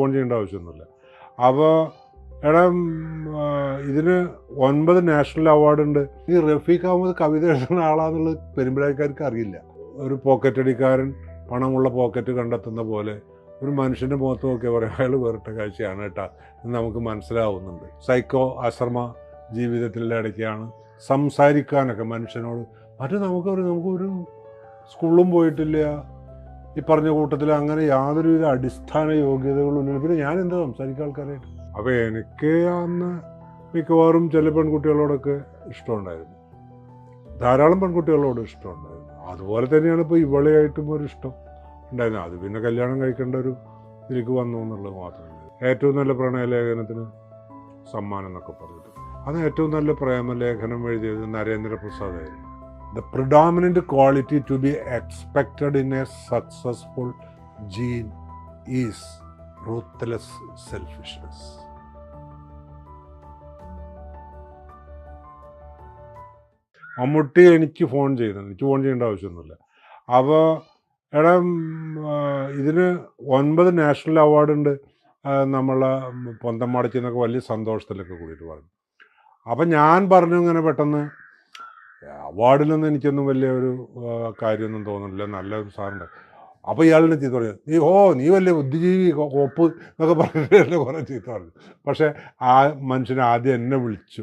Phone ചെയ്യേണ്ട ആവശ്യമൊന്നുമില്ല. അപ്പോൾ എടാ ഇതിന് ഒൻപത് നാഷണൽ അവാർഡുണ്ട് ഈ റഫീഖ് അഹമ്മദ് കവിത എഴുതുന്ന ആളാന്നുള്ളത് പെരുമ്പഴക്കാർക്ക് അറിയില്ല. ഒരു പോക്കറ്റ് അടിക്കാരൻ പണമുള്ള പോക്കറ്റ് കണ്ടെത്തുന്ന പോലെ ഒരു മനുഷ്യന്റെ മുഖത്ത് നോക്കിയാൽ പറയും അയാൾ വേറിട്ട കാഴ്ചയാണ് കേട്ടാ എന്ന് നമുക്ക് മനസ്സിലാവുന്നുണ്ട്. സൈക്കോ അശ്രമ ജീവിതത്തിന്റെ ഇടയ്ക്കാണ് സംസാരിക്കാനൊക്കെ മനുഷ്യനോട് മറ്റു നമുക്കൊരു നമുക്കൊരു സ്കൂളിലും പോയിട്ടില്ല ഈ പറഞ്ഞ കൂട്ടത്തിൽ അങ്ങനെ യാതൊരുവിധ അടിസ്ഥാന യോഗ്യതകളും ഇല്ല. പിന്നെ ഞാൻ എന്താ സംസാരിക്കുക ആൾക്കാരായിട്ട്? അപ്പോൾ എനിക്ക് അന്ന് മിക്കവാറും ചില പെൺകുട്ടികളോടൊക്കെ ഇഷ്ടമുണ്ടായിരുന്നു. ധാരാളം പെൺകുട്ടികളോട് ഇഷ്ടമുണ്ടായിരുന്നു. അതുപോലെ തന്നെയാണ് ഇപ്പോൾ ഇവളെയായിട്ടും ഒരു ഇഷ്ടം ഉണ്ടായിരുന്നു അത് പിന്നെ കല്യാണം കഴിക്കേണ്ട ഒരു ഇതിലേക്ക് വന്നു എന്നുള്ളത് മാത്രമല്ല. ഏറ്റവും നല്ല പ്രണയലേഖനത്തിന് സമ്മാനം എന്നൊക്കെ പറഞ്ഞിട്ട്. അന്ന് ഏറ്റവും നല്ല പ്രേമലേഖനം എഴുതിയത് നരേന്ദ്രപ്രസാദായിരുന്നു. The predominant quality to be expected in a successful gene is ruthless selfishness Mammootty എനിക്ക് ഫോൺ ചെയ്തു എനിക്ക് ഫോൺ ചെയ്യേണ്ട ആവശ്യമൊന്നുമില്ല. അപ്പോൾ എടാ ഇതിന് ഒൻപത് നാഷണൽ അവാർഡ് ഉണ്ട്. ആ, നമ്മളെ പൊന്തമാടിച്ച് എന്നൊക്കെ വലിയ സന്തോഷത്തിലൊക്കെ കൂടിയിട്ട് പറഞ്ഞു അപ്പം ഞാൻ പറഞ്ഞു ഇങ്ങനെ പെട്ടെന്ന് അവാർഡിലൊന്നും എനിക്കൊന്നും വലിയ ഒരു കാര്യമൊന്നും തോന്നുന്നില്ല. നല്ല സാറുണ്ട് അപ്പോൾ ഇയാളിനെ ചീത്ത പറഞ്ഞു. നീ ഓ നീ വലിയ ബുദ്ധിജീവി ഒപ്പ് എന്നൊക്കെ പറഞ്ഞിട്ട് കുറേ ചീത്ത പറഞ്ഞു. പക്ഷേ ആ മനുഷ്യൻ ആദ്യം എന്നെ വിളിച്ചു.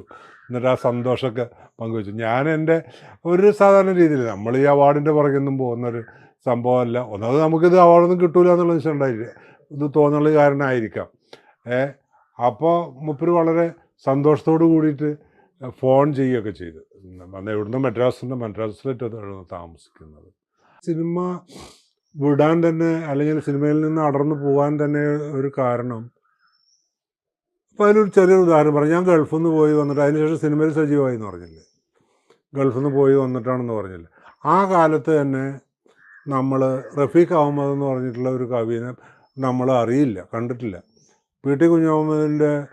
എന്നിട്ട് ആ സന്തോഷമൊക്കെ പങ്കുവെച്ചു. ഞാൻ എന്റെ ഒരു സാധാരണ രീതിയിൽ നമ്മൾ ഈ അവാർഡിന്റെ പുറകൊന്നും പോകുന്നൊരു സംഭവമല്ല. ഒന്നത് നമുക്കിത് അവാർഡൊന്നും കിട്ടൂല എന്നുള്ള വിഷയം ഉണ്ടായില്ല. ഇത് തോന്നൽ കാരണമായിരിക്കാം. ഏ അപ്പോൾ മുപ്പര് വളരെ സന്തോഷത്തോടു കൂടിയിട്ട് ഫോൺ ചെയ്യുകയൊക്കെ ചെയ്തു. അന്ന് എവിടുന്ന് മദ്രാസിന്റെ മദ്രാസിലേറ്റാണ് താമസിക്കുന്നത്. സിനിമ വിടാൻ തന്നെ അല്ലെങ്കിൽ സിനിമയിൽ നിന്ന് അടർന്നു പോകാൻ തന്നെ ഒരു കാരണം. അപ്പോൾ അതിലൊരു ചെറിയ ഉദാഹരണം പറഞ്ഞു. ഞാൻ ഗൾഫിൽ നിന്ന് പോയി വന്നിട്ട് അതിനുശേഷം സിനിമയിൽ സജീവമായി എന്ന് പറഞ്ഞില്ലേ? ഗൾഫിൽ നിന്ന് പോയി വന്നിട്ടാണെന്ന് പറഞ്ഞില്ല? ആ കാലത്ത് തന്നെ നമ്മൾ റഫീഖ് അഹമ്മദ് എന്ന് പറഞ്ഞിട്ടുള്ള ഒരു കവിനെ നമ്മൾ അറിയില്ല കണ്ടിട്ടില്ല. പി ടി കുഞ്ഞഹമ്മദിന്റെ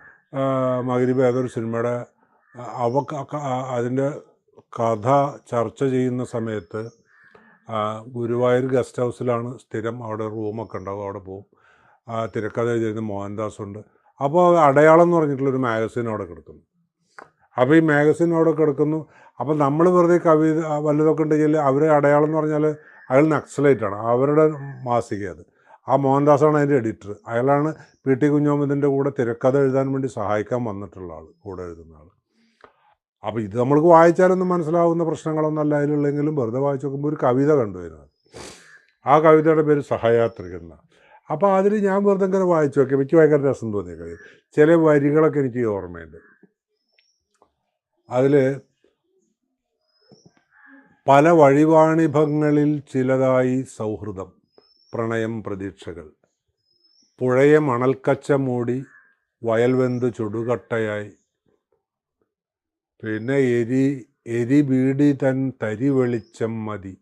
മകരിബ് ഏതൊരു സിനിമയുടെ അവ അതിന്റെ കഥ ചർച്ച ചെയ്യുന്ന സമയത്ത് ഗുരുവായൂർ ഗസ്റ്റ് ഹൗസിലാണ് സ്ഥിരം അവിടെ റൂമൊക്കെ ഉണ്ടാവും അവിടെ പോകും തിരക്കഥ എഴുതിയിരുന്ന മോഹൻദാസ് ഉണ്ട് അപ്പോൾ അടയാളം എന്ന് പറഞ്ഞിട്ടുള്ളൊരു മാഗസിൻ അവിടെ കിടക്കുന്നു. അപ്പോൾ ഈ മാഗസിൻ അവിടെ കിടക്കുന്നു. അപ്പോൾ നമ്മൾ വെറുതെ കവിത വല്ലതൊക്കെ ഉണ്ടെങ്കിൽ അവർ അടയാളം എന്ന് പറഞ്ഞാൽ അയാൾ നക്സലൈറ്റാണ് അവരുടെ മാസിക അത്. ആ മോഹൻദാസാണ് അതിന്റെ എഡിറ്റർ. അയാളാണ് പി ടി കുഞ്ഞോമതിന്റെ കൂടെ തിരക്കഥ എഴുതാൻ വേണ്ടി സഹായിക്കാൻ വന്നിട്ടുള്ള ആൾ കൂടെ എഴുതുന്ന ആൾ. അപ്പോൾ ഇത് നമ്മൾക്ക് വായിച്ചാലൊന്നും മനസ്സിലാവുന്ന പ്രശ്നങ്ങളൊന്നും അല്ല അതിലുള്ളെങ്കിലും വെറുതെ വായിച്ചു നോക്കുമ്പോൾ ഒരു കവിത കണ്ടു വരുന്നത് ആ കവിതയുടെ പേര് സഹയാത്രിക എന്നാണ് അപ്പോൾ അതിൽ ഞാൻ വെറുതെ ഇങ്ങനെ വായിച്ചു നോക്കി. എനിക്ക് ഭയങ്കര രസം തോന്നിയ കവിത ചില വരികളൊക്കെ എനിക്ക് ഓർമ്മയുണ്ട്. അതിൽ പല വഴിവാണിഭങ്ങളിൽ ചിലതായി സൗഹൃദം പ്രണയം പ്രതീക്ഷകൾ. പുഴയെ മണൽക്കച്ച മൂടി വയൽവെന്ത് ചുടുകട്ടയായി പിന്നെ എരി എരി ബീഡി തൻ തരി വെളിച്ചം മതി.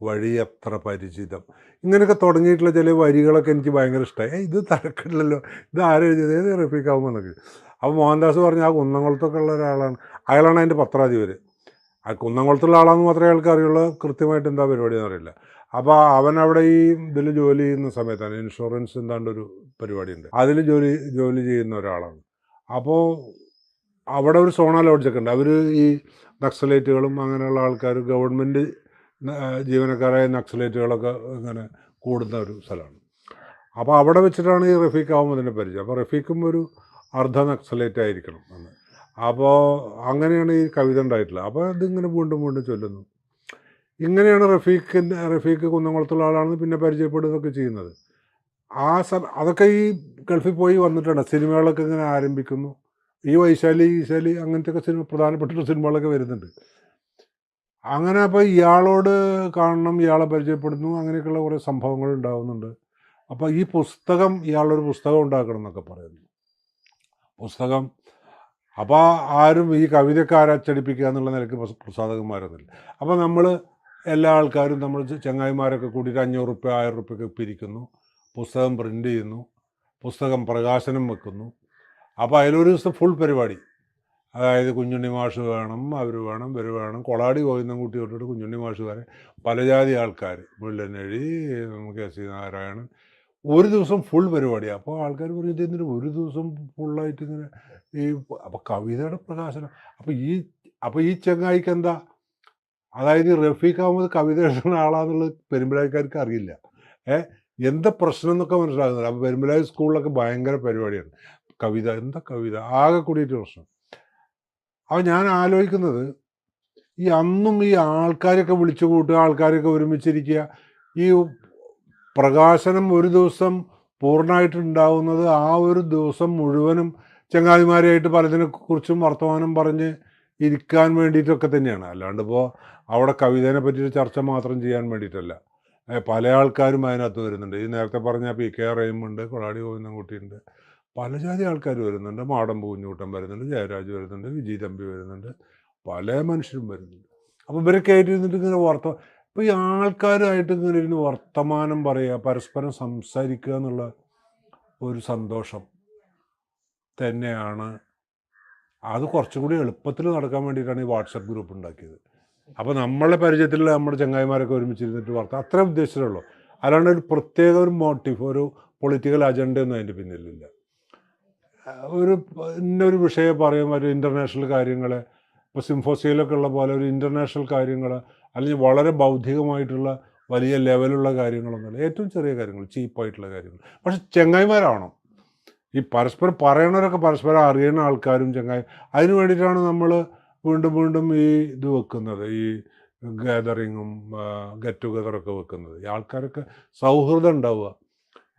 വഴിയത്ര പരിചിതം. ഇങ്ങനെയൊക്കെ തുടങ്ങിയിട്ടുള്ള ചില വരികളൊക്കെ എനിക്ക് ഭയങ്കര ഇഷ്ടമായി ഇത് തരക്കില്ലല്ലോ ഇത് ആരെഴുതിയത് ഏത് റഫീഖാവുമെന്നൊക്കെ അപ്പോൾ മോഹൻദാസ് പറഞ്ഞ ആ കുന്നംകുളത്തൊക്കെ ഉള്ള ഒരാളാണ്. അയാളാണ് അതിന്റെ പത്രാധിപര് ആ കുന്നംകുളത്തുള്ള ആളാണെന്ന് മാത്രമേ അയാൾക്ക് അറിയുള്ളൂ. കൃത്യമായിട്ട് എന്താ പരിപാടി എന്നറിയില്ല അപ്പോൾ അവൻ അവിടെ ഈ ഇതിൽ ജോലി ചെയ്യുന്ന സമയത്താണ്. ഇൻഷുറൻസ് എന്താണ്ട് ഒരു പരിപാടിയുണ്ട്. അതിൽ ജോലി ജോലി ചെയ്യുന്ന ഒരാളാണ്. അപ്പോൾ അവിടെ ഒരു സോണ ലോഡ്ജൊക്കെ ഉണ്ട്. അവർ ഈ നക്സലേറ്റുകളും അങ്ങനെയുള്ള ആൾക്കാർ ഗവൺമെന്റ് ജീവനക്കാരായ നക്സലേറ്റുകളൊക്കെ ഇങ്ങനെ കൂടുന്ന ഒരു സ്ഥലമാണ്. അപ്പോൾ അവിടെ വെച്ചിട്ടാണ് ഈ റഫീഖ് അഹമ്മദിനെ പരിചയം. അപ്പോൾ റഫീഖും ഒരു അർദ്ധ നക്സലേറ്റ് ആയിരിക്കണം എന്ന്. അപ്പോൾ അങ്ങനെയാണ് ഈ കവിത ഉണ്ടായിട്ടുള്ളത്. അപ്പോൾ ഇതിങ്ങനെ വീണ്ടും വീണ്ടും ചൊല്ലുന്നു. ഇങ്ങനെയാണ് റഫീഖിന്റെ റഫീഖ് കുന്നംകുളത്തുള്ള ആളാണെന്ന് പിന്നെ പരിചയപ്പെടുകയൊക്കെ ചെയ്യുന്നത്. ആ സമ അതൊക്കെ ഈ ഗൾഫിൽ പോയി വന്നിട്ടുണ്ട് സിനിമകളൊക്കെ ഇങ്ങനെ ആരംഭിക്കുന്നു. ഈ വൈശാലി ഈശാലി അങ്ങനത്തെ ഒക്കെ സിനിമ പ്രധാനപ്പെട്ട സിനിമകളൊക്കെ വരുന്നുണ്ട്. അങ്ങനെ അപ്പോൾ ഇയാളോട് കാണണം ഇയാളെ പരിചയപ്പെടുന്നു അങ്ങനെയൊക്കെയുള്ള കുറേ സംഭവങ്ങൾ ഉണ്ടാകുന്നുണ്ട് അപ്പോൾ ഈ പുസ്തകം ഇയാളൊരു പുസ്തകം ഉണ്ടാക്കണം എന്നൊക്കെ പറയുന്നു. പുസ്തകം അപ്പോൾ ആരും ഈ കവിതയൊക്കെ ആരും അച്ചടിപ്പിക്കുക എന്നുള്ള നിലയ്ക്ക് പ്രസ- പ്രസാധകന്മാരൊന്നുമില്ല. അപ്പോൾ നമ്മൾ എല്ലാ ആൾക്കാരും നമ്മൾ ചങ്ങായിമാരൊക്കെ കൂടിയിട്ട് അഞ്ഞൂറ് റുപ്യ ആയിരം റുപ്യൊക്കെ പിരിക്കുന്നു പുസ്തകം പ്രിന്റ് ചെയ്യുന്നു. പുസ്തകം പ്രകാശനം വെക്കുന്നു. അപ്പോൾ അതിലൊരു ദിവസം ഫുൾ പരിപാടി. അതായത് കുഞ്ഞുണ്ണി മാഷ് വേണം അവർ വേണം ഇവർ വേണം. കൊളാടി ഗോവിന്ദൻകുട്ടി തൊട്ടിട്ട് കുഞ്ഞുണ്ണി മാഷ് വരെ പലജാതി ആൾക്കാർ മുല്ലനഴി കെ സി നാരായണൻ. ഒരു ദിവസം ഫുൾ പരിപാടി. അപ്പോൾ ആൾക്കാർ പറഞ്ഞു ഇതെന്തിന് ഒരു ദിവസം ഫുള്ളായിട്ട് ഇങ്ങനെ ഈ അപ്പോൾ കവിതയുടെ പ്രകാശനം. അപ്പോൾ ഈ അപ്പോൾ ഈ ചെങ്ങായിക്ക് എന്താ? അതായത് റഫീഖ് അഹമ്മദ് കവിത എഴുതുന്ന ആളാന്നുള്ളത് പെരുമ്പലായിക്കാർക്ക് അറിയില്ല. ഏഹ് എന്താ പ്രശ്നം എന്നൊക്കെ മനസ്സിലാകുന്നില്ല. അപ്പോൾ പെരുമ്പലായി സ്കൂളിലൊക്കെ ഭയങ്കര പരിപാടിയാണ്. കവിത എന്താ കവിത? ആകെ കൂടിയിട്ട് പ്രശ്നം. അപ്പൊ ഞാൻ ആലോചിക്കുന്നത് ഈ അന്നും ഈ ആൾക്കാരൊക്കെ വിളിച്ചു കൂട്ടുക ആൾക്കാരൊക്കെ ഒരുമിച്ചിരിക്കുക ഈ പ്രകാശനം ഒരു ദിവസം പൂർണമായിട്ട് ഉണ്ടാവുന്നത് ആ ഒരു ദിവസം മുഴുവനും ചങ്ങാതിമാരെയായിട്ട് പലതിനെ കുറിച്ചും വർത്തമാനം പറഞ്ഞ് ഇരിക്കാൻ വേണ്ടിയിട്ടൊക്കെ തന്നെയാണ്. അല്ലാണ്ട് ഇപ്പോൾ അവിടെ കവിതേനെ പറ്റിയിട്ട് ചർച്ച മാത്രം ചെയ്യാൻ വേണ്ടിയിട്ടല്ല. പല ആൾക്കാരും അതിനകത്ത് വരുന്നുണ്ട്. ഈ നേരത്തെ പറഞ്ഞ പി കെ റഹീമുണ്ട് കൊളാടി ഗോവിന്ദൻകുട്ടിയുണ്ട് പല ജാതി ആൾക്കാർ വരുന്നുണ്ട്. മാടം പൂഞ്ഞൂട്ടം വരുന്നുണ്ട്. ജയരാജ് വരുന്നുണ്ട്. വിജയ് തമ്പി വരുന്നുണ്ട്. പല മനുഷ്യരും വരുന്നുണ്ട്. അപ്പോൾ ഇവരൊക്കെ ആയിട്ട് ഇരുന്നിട്ട് ഇങ്ങനെ വർത്ത ഇപ്പോൾ ഈ ആൾക്കാരുമായിട്ട് ഇങ്ങനെ ഇരുന്ന് വർത്തമാനം പറയുക പരസ്പരം സംസാരിക്കുക എന്നുള്ള ഒരു സന്തോഷം തന്നെയാണ്. അത് കുറച്ചും കൂടി എളുപ്പത്തിൽ നടക്കാൻ വേണ്ടിയിട്ടാണ് ഈ വാട്സപ്പ് ഗ്രൂപ്പ് ഉണ്ടാക്കിയത്. അപ്പോൾ നമ്മളെ പരിചയത്തിലുള്ള നമ്മുടെ ചങ്ങായിമാരൊക്കെ ഒരുമിച്ചിരുന്നിട്ട് വാർത്ത അത്ര ഉദ്ദേശിച്ചിട്ടുള്ളൂ അല്ലാണ്ട് ഒരു പ്രത്യേക ഒരു മോട്ടീവ് ഒരു പൊളിറ്റിക്കൽ അജണ്ട ഒന്നും അതിന്റെ പിന്നിലില്ല. ഒരു ഇന്നൊരു വിഷയം പറയും ഒരു ഇന്റർനാഷണൽ കാര്യങ്ങൾ ഇപ്പോൾ സിംഫോസിയിലൊക്കെ ഉള്ള പോലെ ഒരു ഇന്റർനാഷണൽ കാര്യങ്ങൾ അല്ലെങ്കിൽ വളരെ ബൗദ്ധികമായിട്ടുള്ള വലിയ ലെവലുള്ള കാര്യങ്ങളൊന്നുമല്ല. ഏറ്റവും ചെറിയ കാര്യങ്ങൾ ചീപ്പായിട്ടുള്ള കാര്യങ്ങൾ. പക്ഷെ ചെങ്ങായിമാരാണോ ഈ പരസ്പരം പറയണവരൊക്കെ പരസ്പരം അറിയുന്ന ആൾക്കാരും ചങ്ങായി അതിന് വേണ്ടിയിട്ടാണ് നമ്മൾ വീണ്ടും വീണ്ടും ഈ ഇത് വെക്കുന്നത് ഈ ഗാദറിങ്ങും ഗെറ്റ് ടുഗദറൊക്കെ വെക്കുന്നത്. ഈ ആൾക്കാരൊക്കെ സൗഹൃദം ഉണ്ടാവുക.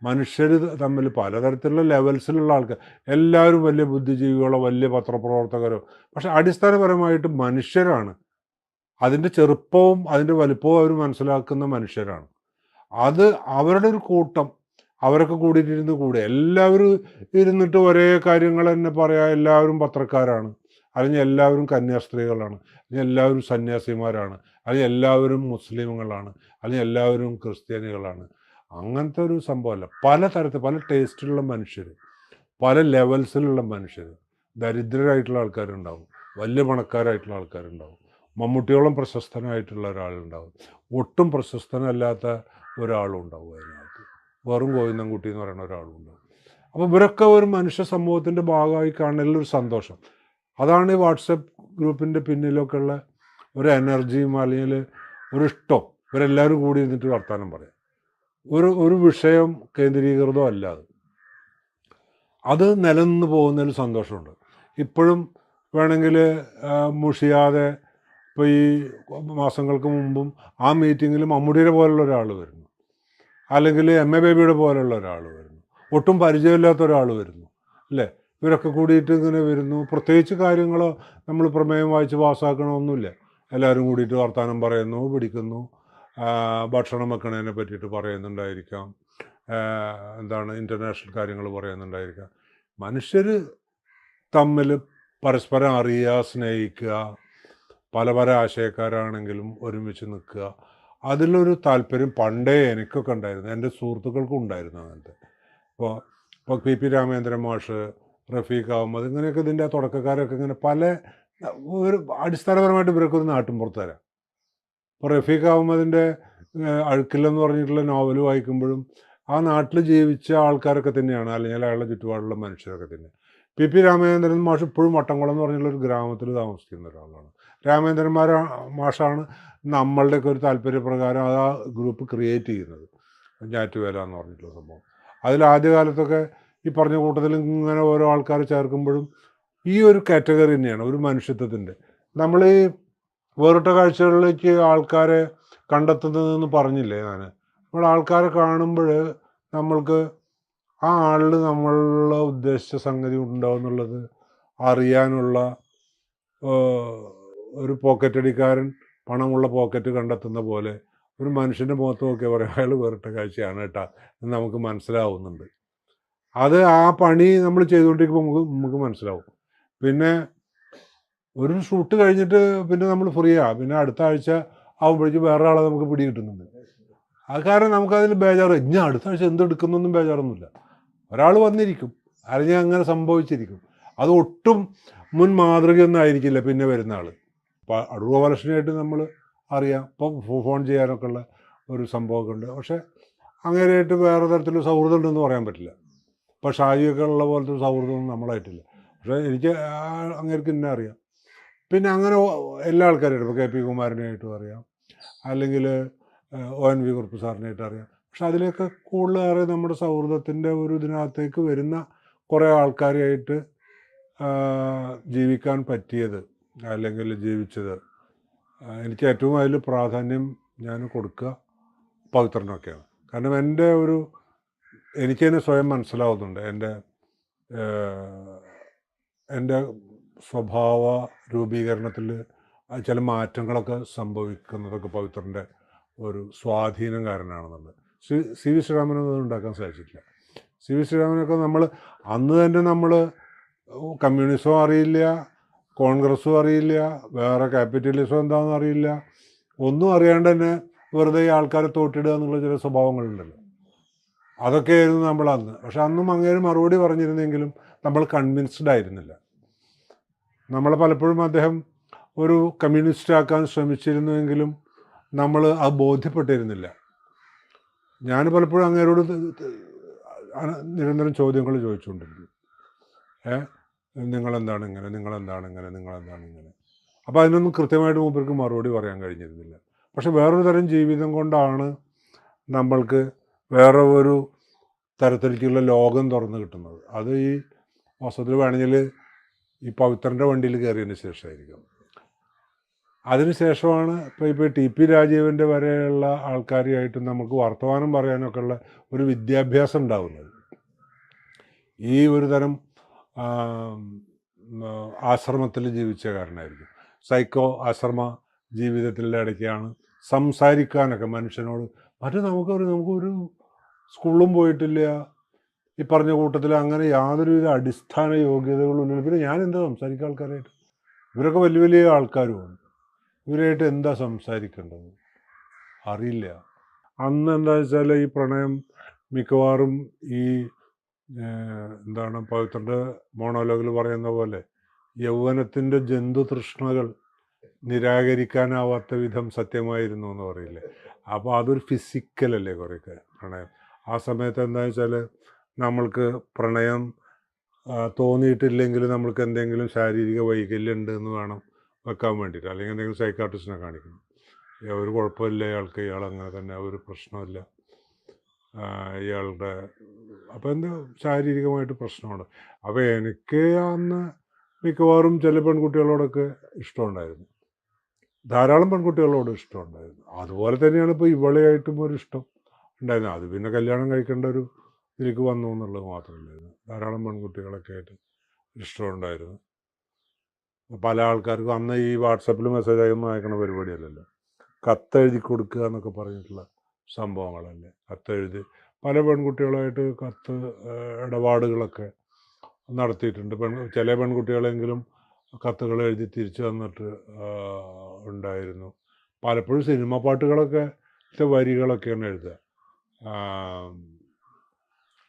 മനുഷ്യർ തമ്മിൽ പലതരത്തിലുള്ള ലെവൽസിലുള്ള ആൾക്കാർ എല്ലാവരും വലിയ ബുദ്ധിജീവികളോ വലിയ പത്രപ്രവർത്തകരോ. പക്ഷെ അടിസ്ഥാനപരമായിട്ട് മനുഷ്യരാണ്. അതിന്റെ ചെറുപ്പവും അതിന്റെ വലുപ്പവും അവർ മനസ്സിലാക്കുന്ന മനുഷ്യരാണ്. അത് അവരുടെ ഒരു കൂട്ടം. അവരൊക്കെ കൂടിയിട്ടിരുന്ന് കൂടെ. എല്ലാവരും ഇരുന്നിട്ട് ഒരേ കാര്യങ്ങൾ തന്നെ പറയാം എല്ലാവരും പത്രക്കാരാണ്. അല്ലെങ്കിൽ എല്ലാവരും കന്യാസ്ത്രീകളാണ്. അല്ലെങ്കിൽ എല്ലാവരും സന്യാസിമാരാണ്. അല്ലെങ്കിൽ എല്ലാവരും മുസ്ലിമുകളാണ്. അല്ലെങ്കിൽ എല്ലാവരും ക്രിസ്ത്യാനികളാണ്. അങ്ങനത്തെ ഒരു സംഭവമല്ല. പല തരത്തിൽ പല ടേസ്റ്റിലുള്ള മനുഷ്യർ പല ലെവൽസിലുള്ള മനുഷ്യർ ദരിദ്രരായിട്ടുള്ള ആൾക്കാരുണ്ടാവും വലിയ പണക്കാരായിട്ടുള്ള ആൾക്കാരുണ്ടാവും മമ്മൂട്ടിയോളം പ്രശസ്തനായിട്ടുള്ള ഒരാളുണ്ടാവും ഒട്ടും പ്രശസ്തനല്ലാത്ത ഒരാളും ഉണ്ടാവും അതിനകത്ത്. വെറും ഗോവിന്ദൻകുട്ടി എന്ന് പറയുന്ന ഒരാളും ഉണ്ടാവും. അപ്പോൾ ഇവരൊക്കെ ഒരു മനുഷ്യ സമൂഹത്തിന്റെ ഭാഗമായി ഒരു സന്തോഷം. അതാണ് ഈ വാട്സപ്പ് ഗ്രൂപ്പിന്റെ പിന്നിലൊക്കെ ഉള്ള ഒരു എനർജിയും അല്ലെങ്കിൽ ഒരു ഇഷ്ടം. ഇവരെല്ലാവരും കൂടി ഇരുന്നിട്ട് വർത്തമാനം പറയാം. ഒരു ഒരു വിഷയം കേന്ദ്രീകൃതം അല്ല അത്. അത് നിലനിന്ന് പോകുന്നതിൽ സന്തോഷമുണ്ട്. ഇപ്പോഴും വേണമെങ്കിൽ മുഷിയാതെ ഇപ്പോൾ ഈ മാസങ്ങൾക്ക് മുമ്പും ആ മീറ്റിങ്ങിൽ മമ്മൂടിയുടെ പോലുള്ള ഒരാൾ വരുന്നു. അല്ലെങ്കിൽ എം എ ബേബിയുടെ പോലുള്ള ഒരാൾ വരുന്നു. ഒട്ടും പരിചയമില്ലാത്ത ഒരാൾ വരുന്നു. അല്ലേ? ഇവരൊക്കെ കൂടിയിട്ട് ഇങ്ങനെ വരുന്നു. പ്രത്യേകിച്ച് കാര്യങ്ങളോ നമ്മൾ പ്രമേയം വായിച്ച് പാസ്സാക്കണമൊന്നുമില്ല. എല്ലാവരും കൂടിയിട്ട് വർത്തമാനം പറയുന്നു പിടിക്കുന്നു. ഭക്ഷണം വെക്കണതിനെ പറ്റിയിട്ട് പറയുന്നുണ്ടായിരിക്കാം. എന്താണ് ഇന്റർനാഷണൽ കാര്യങ്ങൾ പറയുന്നുണ്ടായിരിക്കാം. മനുഷ്യർ തമ്മിൽ പരസ്പരം അറിയുക സ്നേഹിക്കുക പല പല ആശയക്കാരാണെങ്കിലും ഒരുമിച്ച് നിൽക്കുക. അതിലൊരു താല്പര്യം പണ്ടേ എനിക്കൊക്കെ ഉണ്ടായിരുന്നു. എന്റെ സുഹൃത്തുക്കൾക്കും ഉണ്ടായിരുന്നു അങ്ങനത്തെ. ഇപ്പോൾ ഇപ്പോൾ പി പി രാമേന്ദ്രൻ മാഷ് റഫീഖ് അഹമ്മദ് ഇങ്ങനെയൊക്കെ ഇതിന്റെ തുടക്കക്കാരൊക്കെ ഇങ്ങനെ പല ഒരു അടിസ്ഥാനപരമായിട്ട് ഇവരൊക്കെ ഒരു നാട്ടിൻപുറത്തുതരാം ഇപ്പോൾ റഫീഖ് അഹമ്മദിന്റെ അഴുക്കില്ലെന്ന് പറഞ്ഞിട്ടുള്ള നോവൽ വായിക്കുമ്പോഴും ആ നാട്ടിൽ ജീവിച്ച ആൾക്കാരൊക്കെ തന്നെയാണ് അല്ലെങ്കിൽ അയാളുടെ ചുറ്റുപാടുള്ള മനുഷ്യരൊക്കെ തന്നെ. പി പി രാമചന്ദ്രൻ മാഷ് ഇപ്പോഴും വട്ടംകുളം എന്ന് പറഞ്ഞുള്ള ഒരു ഗ്രാമത്തിൽ താമസിക്കുന്ന ഒരാളാണ്. രാമചന്ദ്രന്മാർ മാഷാണ് നമ്മളുടെയൊക്കെ ഒരു താല്പര്യപ്രകാരം അത് ആ ഗ്രൂപ്പ് ക്രിയേറ്റ് ചെയ്യുന്നത്. ഞാറ്റുവേല എന്ന് പറഞ്ഞിട്ടുള്ള സംഭവം. അതിൽ ആദ്യകാലത്തൊക്കെ ഈ പറഞ്ഞ കൂട്ടത്തിൽ ഇങ്ങനെ ഓരോ ആൾക്കാർ ചേർക്കുമ്പോഴും ഈ ഒരു കാറ്റഗറി തന്നെയാണ് ഒരു മനുഷ്യത്വത്തിന്റെ നമ്മൾ വേറിട്ട കാഴ്ചകളിലേക്ക് ആൾക്കാരെ കണ്ടെത്തുന്നതെന്ന് പറഞ്ഞില്ലേ ഞാൻ നമ്മൾ ആൾക്കാരെ കാണുമ്പോൾ നമ്മൾക്ക് ആ ആളിൽ നമ്മളുള്ള ഉദ്ദേശിച്ച സംഗതി ഉണ്ടോ എന്നുള്ളത് അറിയാനുള്ള ഒരു പോക്കറ്റടിക്കാരൻ പണമുള്ള പോക്കറ്റ് കണ്ടെത്തുന്ന പോലെ ഒരു മനുഷ്യന്റെ മുഖത്ത് നോക്കിയാൽ പറയും അയാൾ വേറിട്ട കാഴ്ചയാണ് കേട്ടാ എന്ന് നമുക്ക് മനസ്സിലാവുന്നുണ്ട്. അത് ആ പണി നമ്മൾ ചെയ്തുകൊണ്ടിരിക്കുമ്പോൾ നമുക്ക് നമുക്ക് മനസ്സിലാവും. പിന്നെ ഒരു ഷൂട്ട് കഴിഞ്ഞിട്ട് പിന്നെ നമ്മൾ ഫ്രീ ആ. പിന്നെ അടുത്ത ആഴ്ച ആകുമ്പോഴേക്കും വേറെ ആളെ നമുക്ക് പിടി കിട്ടുന്നുണ്ട്. അത് കാരണം നമുക്കതിൽ ബേജാറ്. ഇനി അടുത്ത ആഴ്ച എന്തെടുക്കുന്നൊന്നും ബേജാറൊന്നുമില്ല. ഒരാൾ വന്നിരിക്കും. അല്ലെങ്കിൽ അങ്ങനെ സംഭവിച്ചിരിക്കും. അത് ഒട്ടും മുൻ മാതൃകയൊന്നും ആയിരിക്കില്ല പിന്നെ വരുന്ന ആൾ അപ്പോൾ അടൂർ ബാലകൃഷ്ണനായിട്ട് നമ്മൾ അറിയാം. ഇപ്പം ഫോൺ ചെയ്യാനൊക്കെ ഉള്ള ഒരു സംഭവമൊക്കെ ഉണ്ട്. പക്ഷേ അങ്ങനെയായിട്ട് വേറെ തരത്തിലുള്ള സൗഹൃദം ഉണ്ടെന്ന് പറയാൻ പറ്റില്ല. ഇപ്പോൾ ഷാജിയൊക്കെ ഉള്ള പോലത്തെ സൗഹൃദമൊന്നും നമ്മളായിട്ടില്ല. പക്ഷേ എനിക്ക് ആ- അങ്ങേർക്ക് എന്നെ അറിയാം. പിന്നെ അങ്ങനെ എല്ലാ ആൾക്കാരും ഇപ്പോൾ കെ പി കുമാരനായിട്ടും അറിയാം. അല്ലെങ്കിൽ ഒ എൻ വി കുറുപ്പ് സാറിനായിട്ട് അറിയാം. പക്ഷെ അതിലേക്ക് കൂടുതലേറെ നമ്മുടെ സൗഹൃദത്തിന്റെ ഒരു ഇതിനകത്തേക്ക് വരുന്ന കുറേ ആൾക്കാരെയായിട്ട് ജീവിക്കാൻ പറ്റിയത് അല്ലെങ്കിൽ ജീവിച്ചത്. എനിക്ക് ഏറ്റവും അതിൽ പ്രാധാന്യം ഞാൻ കൊടുക്കുക പവിത്രനൊക്കെയാണ് കാരണം എന്റെ ഒരു എനിക്ക് സ്വയം മനസ്സിലാവുന്നുണ്ട്. എന്റെ എന്റെ സ്വഭാവ രൂപീകരണത്തിൽ ചില മാറ്റങ്ങളൊക്കെ സംഭവിക്കുന്നതൊക്കെ പവിത്രന്റെ ഒരു സ്വാധീനം കാരനാണെന്നുള്ളത് സി സി വി ശ്രീരാമനൊന്നും ഉണ്ടാക്കാൻ സാധിച്ചിട്ടില്ല. സി വി ശ്രീരാമനൊക്കെ നമ്മൾ അന്ന് തന്നെ നമ്മൾ കമ്മ്യൂണിസവും അറിയില്ല കോൺഗ്രസ്സും അറിയില്ല വേറെ ക്യാപിറ്റലിസം എന്താണെന്ന് അറിയില്ല. ഒന്നും അറിയാണ്ട് തന്നെ വെറുതെ ആൾക്കാരെ തോട്ടിടുക എന്നുള്ള ചില സ്വഭാവങ്ങളുണ്ടല്ലോ. അതൊക്കെയായിരുന്നു നമ്മൾ അന്ന്. പക്ഷെ അന്നും അങ്ങേരും മറുപടി പറഞ്ഞിരുന്നെങ്കിലും നമ്മൾ കൺവിൻസ്ഡ് ആയിരുന്നില്ല. നമ്മളെ പലപ്പോഴും അദ്ദേഹം ഒരു കമ്മ്യൂണിസ്റ്റ് ആക്കാൻ ശ്രമിച്ചിരുന്നുവെങ്കിലും നമ്മൾ അത് ബോധ്യപ്പെട്ടിരുന്നില്ല. ഞാൻ പലപ്പോഴും അങ്ങേരോട് നിരന്തരം ചോദ്യങ്ങൾ ചോദിച്ചുകൊണ്ടിരുന്നു. ഏ നിങ്ങളെന്താണ് ഇങ്ങനെ നിങ്ങളെന്താണ് ഇങ്ങനെ നിങ്ങളെന്താണ് ഇങ്ങനെ? അപ്പോൾ അതിനൊന്നും കൃത്യമായിട്ട് മൂപ്പർക്ക് മറുപടി പറയാൻ കഴിഞ്ഞിരുന്നില്ല. പക്ഷെ വേറൊരു തരം ജീവിതം കൊണ്ടാണ് നമ്മൾക്ക് വേറെ ഒരു തരത്തിലേക്കുള്ള ലോകം തുറന്നു കിട്ടുന്നത്. അത് ഈ വസ്തുത്തിൽ വേണമെങ്കിൽ ഈ പവിത്രന്റെ വണ്ടിയിൽ കയറിയതിന് ശേഷമായിരിക്കും. അതിനുശേഷമാണ് ഇപ്പോൾ ഇപ്പോൾ ടി പി രാജീവന്റെ വരെയുള്ള ആൾക്കാരുമായിട്ട് നമുക്ക് വർത്തമാനം പറയാനൊക്കെ ഉള്ള ഒരു വിദ്യാഭ്യാസം ഉണ്ടാകുന്നത് ഈ ഒരു തരം ആശ്രമത്തിൽ ജീവിച്ച കാരണമായിരിക്കും സൈക്കോ ആശ്രമ ജീവിതത്തിന്റെ ഇടയ്ക്കാണ് സംസാരിക്കാനൊക്കെ മനുഷ്യനോട് മറ്റു നമുക്കൊരു നമുക്കൊരു സ്കൂളിലും പോയിട്ടില്ല ഈ പറഞ്ഞ കൂട്ടത്തിൽ അങ്ങനെ യാതൊരുവിധ അടിസ്ഥാന യോഗ്യതകളുമില്ല പിന്നെ ഞാൻ എന്താ സംസാരിക്കുക ആൾക്കാരായിട്ട്? ഇവരൊക്കെ വലിയ വലിയ ആൾക്കാരുമാണ്. ഇവരായിട്ട് എന്താ സംസാരിക്കേണ്ടത്? അറിയില്ല. അന്ന് എന്താ വെച്ചാൽ ഈ പ്രണയം മിക്കവാറും ഈ എന്താണ് പവിത്രന്റെ മോണോലോഗിൽ പറയുന്ന പോലെ യൗവനത്തിന്റെ ജന്തു തൃഷ്ണകൾ നിരാകരിക്കാനാവാത്ത വിധം സത്യമായിരുന്നു എന്ന് പറയില്ലേ. അപ്പോൾ അതൊരു ഫിസിക്കലല്ലേ കുറേ പ്രണയം. ആ സമയത്ത് എന്താ വെച്ചാൽ നമ്മൾക്ക് പ്രണയം തോന്നിയിട്ടില്ലെങ്കിലും നമ്മൾക്ക് എന്തെങ്കിലും ശാരീരിക വൈകല്യം ഉണ്ട് എന്ന് വേണം വെക്കാൻ വേണ്ടിയിട്ട് അല്ലെങ്കിൽ എന്തെങ്കിലും സൈക്കാട്രിസ്റ്റിനെ കാണിക്കണം. ഒരു കുഴപ്പമില്ല ഇയാൾക്ക്. ഇയാൾ അങ്ങനെ തന്നെ ഒരു പ്രശ്നമില്ല ഇയാളുടെ അപ്പോൾ എന്ത് ശാരീരികമായിട്ട് പ്രശ്നമാണ്. അപ്പോൾ എനിക്ക് അന്ന് മിക്കവാറും ചില പെൺകുട്ടികളോടൊക്കെ ഇഷ്ടമുണ്ടായിരുന്നു. ധാരാളം പെൺകുട്ടികളോട് ഇഷ്ടമുണ്ടായിരുന്നു. അതുപോലെ തന്നെയാണ് ഇപ്പോൾ ഇവളെയായിട്ടും ഒരു ഇഷ്ടം ഉണ്ടായിരുന്നു അത് പിന്നെ കല്യാണം കഴിക്കേണ്ട ഒരു ഇതിലേക്ക് വന്നു എന്നുള്ളത് മാത്രമല്ലായിരുന്നു. ധാരാളം പെൺകുട്ടികളൊക്കെ ആയിട്ട് ഇഷ്ടമുണ്ടായിരുന്നു. പല ആൾക്കാർക്കും അന്ന് ഈ വാട്സപ്പിൽ മെസ്സേജ് അയക്കുന്ന അയക്കണ പരിപാടിയല്ലല്ലോ. കത്തെഴുതി കൊടുക്കുക എന്നൊക്കെ പറഞ്ഞിട്ടുള്ള സംഭവങ്ങളല്ലേ. കത്തെഴുതി പല പെൺകുട്ടികളുമായിട്ട് കത്ത് ഇടപാടുകളൊക്കെ നടത്തിയിട്ടുണ്ട്. പെൺ ചില പെൺകുട്ടികളെങ്കിലും കത്തുകൾ എഴുതി തിരിച്ചു തന്നിട്ട് ഉണ്ടായിരുന്നു. പലപ്പോഴും സിനിമ പാട്ടുകളൊക്കെ വരികളൊക്കെയാണ് എഴുതുക.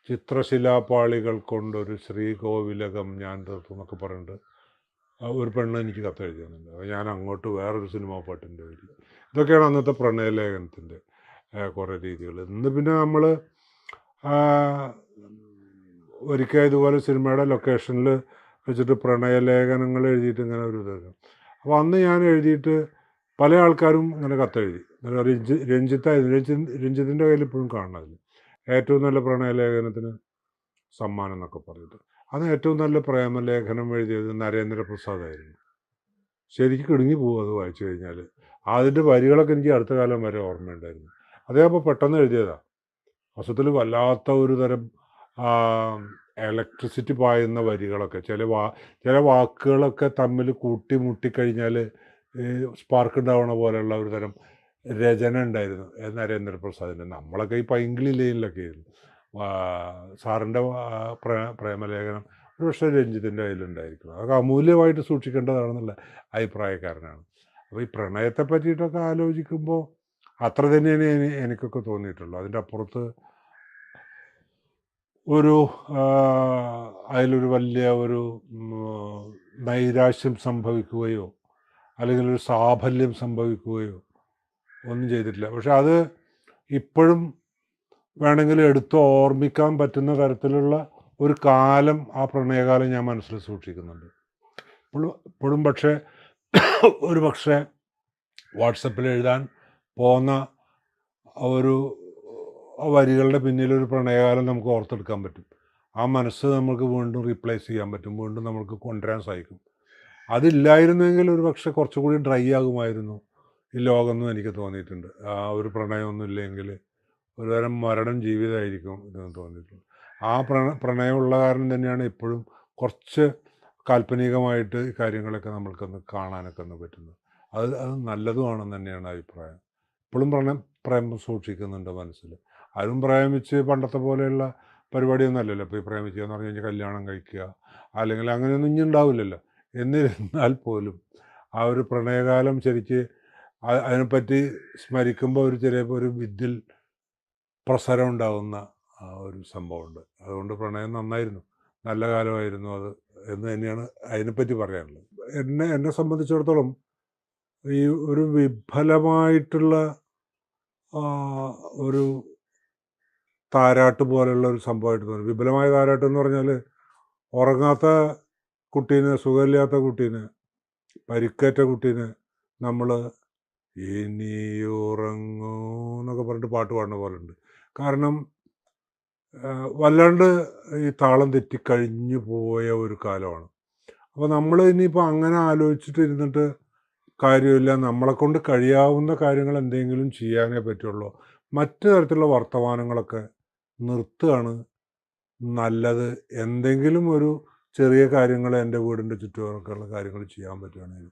ചിത്രശിലാപാളികൾ കൊണ്ടൊരു ശ്രീകോവിലകം ഞാൻ തീർത്തു എന്നൊക്കെ പറഞ്ഞിട്ട് ഒരു പെണ്ണ് എനിക്ക് കത്തെഴുതി തന്നിട്ടുണ്ട് അപ്പോൾ ഞാൻ അങ്ങോട്ട് വേറൊരു സിനിമാ പാട്ടിന്റെ വരി ഇതൊക്കെയാണ് അന്നത്തെ പ്രണയലേഖനത്തിന്റെ കുറേ രീതികൾ. ഇന്ന് പിന്നെ നമ്മൾ ഒരിക്കൽ ഇതുപോലെ സിനിമയുടെ ലൊക്കേഷനിൽ വെച്ചിട്ട് പ്രണയലേഖനങ്ങൾ എഴുതിയിട്ട് ഇങ്ങനെ ഒരു ഇതൊക്കെ അപ്പോൾ അന്ന് ഞാൻ എഴുതിയിട്ട് പല ആൾക്കാരും ഇങ്ങനെ കത്തെഴുതി. രഞ്ജിത്ത് രഞ്ജിത്തിന്റെ കയ്യിൽ ഇപ്പോഴും കാണുന്നതിൽ. ഏറ്റവും നല്ല പ്രണയലേഖനത്തിന് സമ്മാനം എന്നൊക്കെ പറഞ്ഞിട്ട്. അന്ന് ഏറ്റവും നല്ല പ്രേമലേഖനം എഴുതിയത് നരേന്ദ്രപ്രസാദായിരുന്നു ശരിക്കും കിടുങ്ങി പോകും അത് വായിച്ചു കഴിഞ്ഞാൽ അതിന്റെ വരികളൊക്കെ എനിക്ക് അടുത്ത കാലം വരെ ഓർമ്മയുണ്ടായിരുന്നു. അതേപോലെ പെട്ടെന്ന് എഴുതിയതാണ് വസ്തുത്തിൽ വല്ലാത്ത ഒരു തരം ഇലക്ട്രിസിറ്റി പായുന്ന വരികളൊക്കെ. ചില വാ ചില വാക്കുകളൊക്കെ തമ്മിൽ കൂട്ടി മുട്ടിക്കഴിഞ്ഞാൽ സ്പാർക്ക് ഉണ്ടാവണ പോലെയുള്ള ഒരു തരം രചന ഉണ്ടായിരുന്നു നരേന്ദ്രപ്രസാദിന്റെ നമ്മളൊക്കെ ഈ പൈങ്കിളി ലൈനിലൊക്കെ ആയിരുന്നു സാറിന്റെ പ്ര പ്രേമലേഖനം ഒരു പക്ഷേ രഞ്ജിത്തിന്റെ കയ്യിലുണ്ടായിരിക്കും. അതൊക്കെ അമൂല്യമായിട്ട് സൂക്ഷിക്കേണ്ടതാണെന്നുള്ള അഭിപ്രായക്കാരനാണ്. അപ്പോൾ ഈ പ്രണയത്തെ പറ്റിയിട്ടൊക്കെ ആലോചിക്കുമ്പോൾ അത്ര തന്നെയാണ് എനി- എനിക്കൊക്കെ തോന്നിയിട്ടുള്ളൂ. അതിന്റെ അപ്പുറത്ത് ഒരു അതിലൊരു വലിയ ഒരു നൈരാശ്യം സംഭവിക്കുകയോ അല്ലെങ്കിൽ ഒരു സാഫല്യം സംഭവിക്കുകയോ ഒന്നും ചെയ്തിട്ടില്ല. പക്ഷെ അത് ഇപ്പോഴും വേണമെങ്കിൽ എടുത്ത് ഓർമ്മിക്കാൻ പറ്റുന്ന തരത്തിലുള്ള ഒരു കാലം ആ പ്രണയകാലം ഞാൻ മനസ്സിൽ സൂക്ഷിക്കുന്നുണ്ട്. ഇപ്പോഴും ഇപ്പോഴും പക്ഷേ ഒരു പക്ഷേ വാട്സപ്പിൽ എഴുതാൻ പോന്ന ഒരു വരികളുടെ പിന്നിൽ ഒരു പ്രണയകാലം നമുക്ക് ഓർത്തെടുക്കാൻ പറ്റും. ആ മനസ്സ് നമുക്ക് വീണ്ടും റീപ്ലേസ് ചെയ്യാൻ പറ്റും. വീണ്ടും നമുക്ക് കൊണ്ടുവരാൻ സാധിക്കും. അതില്ലായിരുന്നെങ്കിൽ ഒരു പക്ഷേ കുറച്ചുകൂടി ഡ്രൈ ആകുമായിരുന്നു. ഈ ലോകമെന്നും എനിക്ക് തോന്നിയിട്ടുണ്ട്. ആ ഒരു പ്രണയമൊന്നും ഇല്ലെങ്കിൽ ഒരു തരം മരണം ജീവിതമായിരിക്കും എന്ന് തോന്നിയിട്ടുണ്ട്. ആ പ്രണ പ്രണയമുള്ള കാരണം തന്നെയാണ് ഇപ്പോഴും കുറച്ച് കാൽപ്പനികമായിട്ട് കാര്യങ്ങളൊക്കെ നമ്മൾക്കൊന്ന് കാണാനൊക്കെ ഒന്ന് പറ്റുന്നത്. അത് അത് നല്ലതുമാണെന്ന് തന്നെയാണ് അഭിപ്രായം. ഇപ്പോഴും പ്രണയം പ്രേമം സൂക്ഷിക്കുന്നുണ്ട് മനസ്സിൽ. ആരും പ്രേമിച്ച് പണ്ടത്തെ പോലെയുള്ള പരിപാടിയൊന്നും അല്ലല്ലോ. ഇപ്പോൾ ഈ പ്രേമിക്കുക എന്ന് പറഞ്ഞു കഴിഞ്ഞാൽ കല്യാണം കഴിക്കുക അല്ലെങ്കിൽ അങ്ങനെയൊന്നും ഇനി ഉണ്ടാവില്ലല്ലോ. എന്നിരുന്നാൽ പോലും ആ ഒരു പ്രണയകാലം ശരിക്ക് അതിനെപ്പറ്റി സ്മരിക്കുമ്പോൾ ഒരു ചെറിയ ഒരു വിദ്യൽ പ്രസരം ഉണ്ടാകുന്ന ഒരു സംഭവമുണ്ട്. അതുകൊണ്ട് പ്രണയം നന്നായിരുന്നു. നല്ല കാലമായിരുന്നു അത് എന്ന് തന്നെയാണ് അതിനെപ്പറ്റി പറയാനുള്ളത്. എന്നെ എന്നെ സംബന്ധിച്ചിടത്തോളം ഈ ഒരു വിഫലമായിട്ടുള്ള ഒരു താരാട്ട് പോലെയുള്ള ഒരു സംഭവമായിട്ട് തോന്നി. വിപുലമായ താരാട്ട് എന്ന് പറഞ്ഞാൽ ഉറങ്ങാത്ത കുട്ടീനെ സുഖമില്ലാത്ത കുട്ടീനെ പരിക്കേറ്റ കുട്ടീനെ നമ്മൾ ഇനിയുറങ്ങൂ എന്നൊക്കെ പറഞ്ഞിട്ട് പാട്ട് പാടുന്ന പോലെ ഉണ്ട് കാരണം വല്ലാണ്ട് ഈ താളം തെറ്റിക്കഴിഞ്ഞു പോയ ഒരു കാലമാണ്. അപ്പോൾ നമ്മൾ ഇനിയിപ്പോൾ അങ്ങനെ ആലോചിച്ചിട്ട് ഇരുന്നിട്ട് കാര്യമില്ല. നമ്മളെ കൊണ്ട് കഴിയാവുന്ന കാര്യങ്ങൾ എന്തെങ്കിലും ചെയ്യാനേ പറ്റുള്ളൂ. മറ്റു തരത്തിലുള്ള വർത്തമാനങ്ങളൊക്കെ നിർത്തുകയാണ് നല്ലത്. എന്തെങ്കിലും ഒരു ചെറിയ കാര്യങ്ങൾ എന്റെ വീടിന്റെ ചുറ്റുപാടൊക്കെയുള്ള കാര്യങ്ങൾ ചെയ്യാൻ പറ്റുകയാണെങ്കിൽ.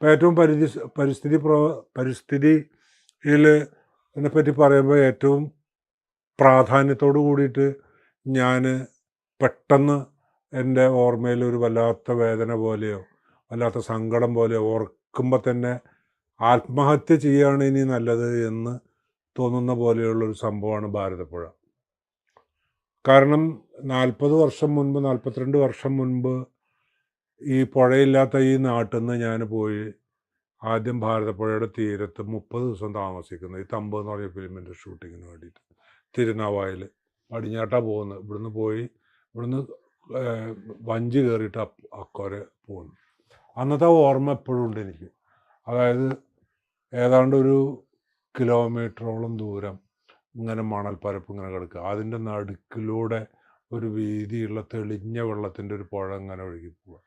ഏറ്റവും പരിധി പരിസ്ഥിതി പ്രോ പരിസ്ഥിതിയിൽ ഇതിനെപ്പറ്റി പറയുമ്പോൾ ഏറ്റവും പ്രാധാന്യത്തോട് കൂടിയിട്ട് ഞാൻ പെട്ടെന്ന് എന്റെ ഓർമ്മയിൽ ഒരു വല്ലാത്ത വേദന പോലെയോ വല്ലാത്ത സങ്കടം പോലെയോ ഓർക്കുമ്പോൾ തന്നെ ആത്മഹത്യ ചെയ്യുകയാണ് ഇനി നല്ലത് എന്ന് തോന്നുന്ന പോലെയുള്ളൊരു സംഭവമാണ് ഭാരതപ്പുഴ. കാരണം നാൽപ്പത് വർഷം മുൻപ് നാൽപ്പത്തിരണ്ട് വർഷം മുൻപ് ഈ പുഴയില്ലാത്ത ഈ നാട്ടിൽ നിന്ന് ഞാൻ പോയി ആദ്യം ഭാരതപ്പുഴയുടെ തീരത്ത് മുപ്പത് ദിവസം താമസിക്കുന്നത് ഈ തമ്പ് എന്ന് പറഞ്ഞ ഫിലിമിന്റെ ഷൂട്ടിങ്ങിന് വേണ്ടിയിട്ട്. തിരുനാവായിൽ പടിഞ്ഞാട്ടാ പോകുന്നത്. ഇവിടുന്ന് പോയി ഇവിടുന്ന് വഞ്ചി കയറിയിട്ട് അക്കോരെ പോകുന്നു. അന്നത്തെ ഓർമ്മ എപ്പോഴും ഉണ്ട് എനിക്ക്. അതായത് ഏതാണ്ട് ഒരു കിലോമീറ്ററോളം ദൂരം ഇങ്ങനെ മണൽപ്പരപ്പ് ഇങ്ങനെ കിടക്കുക. അതിന്റെ നടുക്കിലൂടെ ഒരു വീതിയുള്ള തെളിഞ്ഞ വെള്ളത്തിന്റെ ഒരു പുഴ ഇങ്ങനെ ഒഴുകി പോവുക.